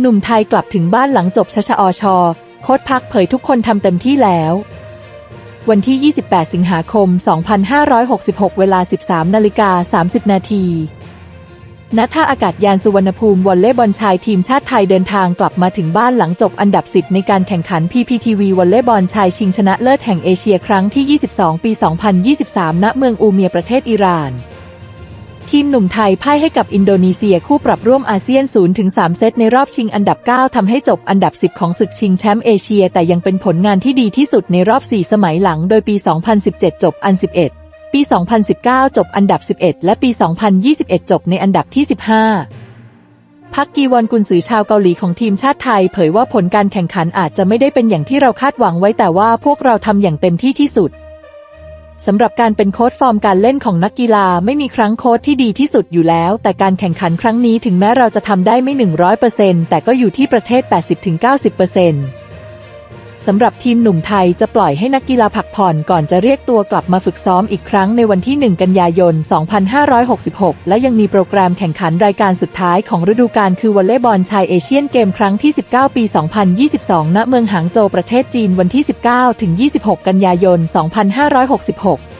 หนุ่มไทยกลับถึงบ้านหลังจบชชอชโค้ดพักเผยทุกคนทำเต็มที่แล้ว วันที่ 28 สิงหาคม 2566 เวลา 13 นาฬิกา 30 นาทีณท่าอากาศยานสุวรรณภูมิวอลเลย์บอลชายทีมชาติไทยเดินทางกลับมาถึงบ้านหลังจบอันดับ 10 ในการแข่งขัน PPTV วอลเลย์บอลชายชิงชนะเลิศแห่งเอเชียครั้งที่ 22 ปี 2023 ณ เมืองอูเมียประเทศอิหร่าน ทีมหนุ่มไทยพ่ายให้กับอินโดนีเซียคู่ปรับร่วมอาเซียน 0-3 เซตในรอบชิงอันดับ 9ทำให้จบอันดับ 10 ของศึกชิงแชมป์เอเชีย แต่ยังเป็นผลงานที่ดีที่สุดในรอบ 4 สมัยหลัง โดยปี 2017 จบอัน 11 ปี 2019 จบอันดับ 11 และปี 2021 จบในอันดับที่ 15 พักกีวอนกุนซือชาวเกาหลีของทีมชาติไทย เผยว่าผลการแข่งขันอาจจะไม่ได้เป็นอย่างที่เราคาดหวังไว้แต่ว่าพวกเราทำอย่างเต็มที่ที่สุด สำหรับการเป็นโค้ดฟอร์มการเล่นของนักกีฬาไม่มีครั้งโค้ดที่ดีที่สุดอยู่แล้ว แต่การแข่งขันครั้งนี้ถึงแม้เราจะทำได้ไม่ 100%แต่ก็อยู่ที่ประเทศ 80-90% สำหรับทีมหนุ่มไทยจะปล่อยให้นักกีฬาพักผ่อนก่อนจะเรียกตัวกลับมาฝึกซ้อมอีกครั้งในวันที่ 1 กันยายน 2566 และยังมีโปรแกรมแข่งขันรายการสุดท้ายของฤดูกาลคือวอลเลย์บอลชายเอเชียนเกมครั้งที่ 19 ปี 2022 ณ เมืองหางโจวประเทศจีนวันที่ 19-26 กันยายน 2566